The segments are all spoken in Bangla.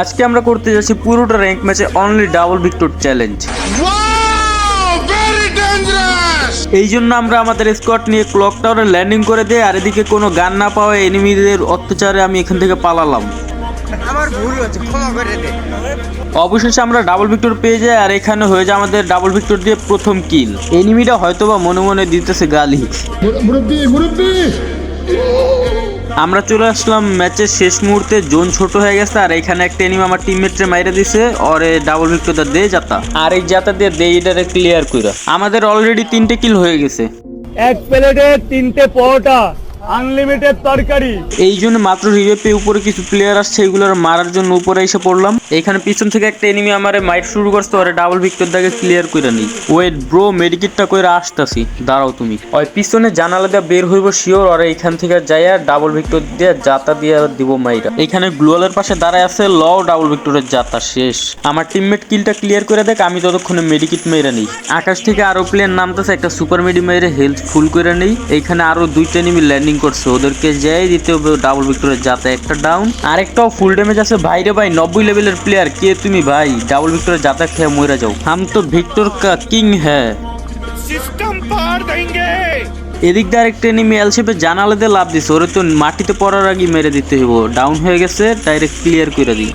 আজকে আমরা করতে যাচ্ছি পুরোটা র্যাঙ্ক ম্যাচে অনলি ডাবল ভিক্টর চ্যালেঞ্জ! এই জন্য আমরা আমাদের স্কোয়াড নিয়ে ক্লক টাওয়ারে ল্যান্ডিং করে দিই আর এদিকে কোনো গান না পাওয়া এনিমিদের অত্যাচারে আমি এখান থেকে পালালাম। আমার ভুল হচ্ছে ক্ষমা করে দে। অবশেষে আমরা ডাবল ভিক্টর পেয়ে যাই আর এখানে হয়ে যায় আমাদের ডাবল ভিক্টর দিয়ে প্রথম কিল এনিমিটা হয়তোবা মনে মনে দিতেছে গালি। মুরব্বি মুরব্বি! আমরা চলে আসলাম ম্যাচের শেষ মুহূর্তে। জোন ছোট হয়ে গেছে, আর এখানে একটা এনিম আমার টিমমেটরে মাইরা দিছে, ওরে ডাবল ভিক্টর দে যাতা। আর এই যাতা দিয়ে দে, এটারে ক্লিয়ার কইরা। আমাদের অলরেডি তিনটে কিল হয়ে গেছে। এক প্লেটে তিনটে পরোটা আনলিমিটেড তরকারি। এই জন্য মাত্র রিভেপে উপরে কিছু প্লেয়ার আসছে, এগুলোর মারার জন্য উপরে এসে পড়লাম। এখানে পিছন থেকে একটা এনিমি আমারে মাইট শুরু করছে, ওরে ডাবল ভিক্টর দাগে ক্লিয়ার করে নেই ওয়েট ব্রো মেডিকেটটা কইরা আসতাছি। দাঁড়াও তুমি। ওই পিছনে জানালা দিয়ে বের হইব শিওর ওরে এখান থেকে যাইয়া ডাবল ভিক্টর দিয়ে জাতা দিয়ে দিব মাইরা। এখানে গ্লোয়ালের পাশে দাঁড়ায় আছে ল ডাবল ভিক্টরের জাতা শেষ। আমার টিমমেট কিলটা ক্লিয়ার করে দেখ, আমি ততক্ষণে মেডিকেট মেরে নেই। আকাশ থেকে আরও প্লেয়ার নামতেছে, একটা সুপার মেডি মেরে হেলথ ফুল করে নেই। এইখানে আরও দুইটা এনিমি ল্যান্ডিং করছে ওদেরকে যাই দিতে হবে ডাবল ভিক্টরের যাতে একটা ডাউন আর একটাও ফুল ড্যামেজ আছে। ভাইরে ভাই নব্বই লেভেলের প্লেয়ার কে তুমি ভাই? ডাবল ভিক্টরের যাতা খেয়ে মরে যাও। হাম তো ভিক্টর কা কিং হ্যাঁ সিস্টেম পার দেंगे এদিক দিয়ে আরেকটা এনিমি এল শেপে জানালা লাভ দিছে। ওরে তো মাটিতে পড়ার আগে মেরে দিতে হইব। ডাউন হয়ে গেছে ডাইরেক্ট ক্লিয়ার করে দিই।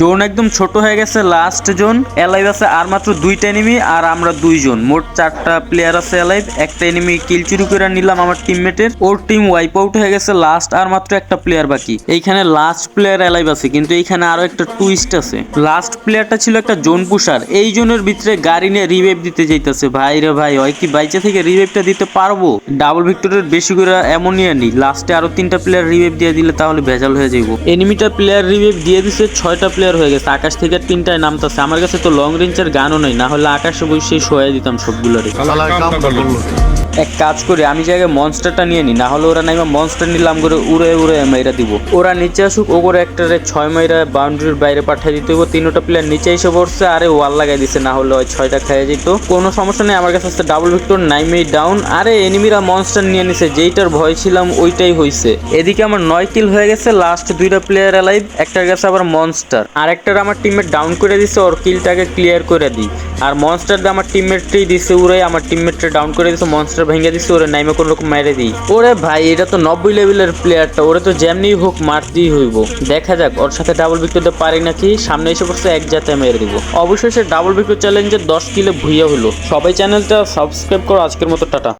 জোন একদম ছোট হয়ে গেছে লাস্ট জোন। এলাইভ আছে আর মাত্র দুইটা এনিমি আর আমরা দুইজন মোট চারটা প্লেয়ার আছে এলাইভ একটা এনিমি কিল চুরি করে নিলাম আমার টিমমেটের ওর টিম ওয়াইপ আউট হয়ে গেছে লাস্ট আর মাত্র একটা প্লেয়ার বাকি। এইখানে লাস্ট প্লেয়ার এলাইভ আছে, কিন্তু এইখানে আরও একটা টুইস্ট আছে। লাস্ট প্লেয়ারটা ছিল একটা জোন পুষার এই জোনের ভিতরে গাড়ি নিয়ে রিভাইভ দিতে যাইতেছে। ভাই রে ভাই, হয় কি বাইচে থেকে রিভাইভটা দিতে পারব? ডাবল ভিক্টরের বেশি করে এমনই আনি লাস্টে আরও তিনটা প্লেয়ার রিভাইভ দিয়ে দিলে তাহলে ভেজাল হয়ে যাইব। এনিমিটা প্লেয়ার রিভাইভ দিয়ে দিছে, ছয়টা প্লেয়ার হয়ে গেছে। আকাশ থেকে তিনটায় নামতেছে। আমার কাছে তো লং রেঞ্জের গানও নেই না হলে আকাশে বসে শোয়া দিতাম সবগুলোরে এক কাজ করি, আমি জায়গায় মনস্টারটা নিয়ে নিই না হলে ওরা নাইমা মনস্টার নিলাম করে উড়ে উড়ে মাইরা দিব। ওরা নিচে আসুক ও করে একটা ছয় মাইরা বাউন্ডারির বাইরে পাঠিয়ে দিতে হইব, তিনটা প্লেয়ার নিচে এসে পড়ছে, আরে ওয়াল লাগাই দিছে না হলে ওই ছয়টা খেয়ে যেত। কোনো সমস্যা নেই, আমার কাছে আছে ডাবল ভিক্টর নাইমেই ডাউন আরে এনিমিরা মনস্টার নিয়ে নিছে, যেইটার ভয় ছিলাম ওইটাই হইছে। এদিকে আমার নয় কিল হয়ে গেছে লাস্ট দুইটা প্লেয়ার অ্যালাইভ একটার কাছে আবার মনস্টার আর একটার আমার টিমে ডাউন করে দিছে, ওর কিলটাকে ক্লিয়ার করে দিই। আর মনস্টার দিয়ে আমার টিমমেটটি দিছে উড়ে আমার টিমমেটটা ডাউন করে দিছে মনস্টার ভেঙে দিছে, ওরে নাইমে কোনো রকম মেরে দিই। ওরে ভাই, এটা তো নব্বই লেভেলের প্লেয়ারটা ওরে তো যেমনি হোক মারতেই হইব। দেখা যাক, ওর সাথে ডাবল বিক্রি দিতে পারি নাকি? সামনে এসে পড়ছে এক জাতে মেরে দিব। অবশেষে ডাবল বিক্রি চ্যালেঞ্জের দশ কিলো ভুইয়া হলো। সবাই চ্যানেলটা সাবস্ক্রাইব করো, আজকের মতো, টাটা।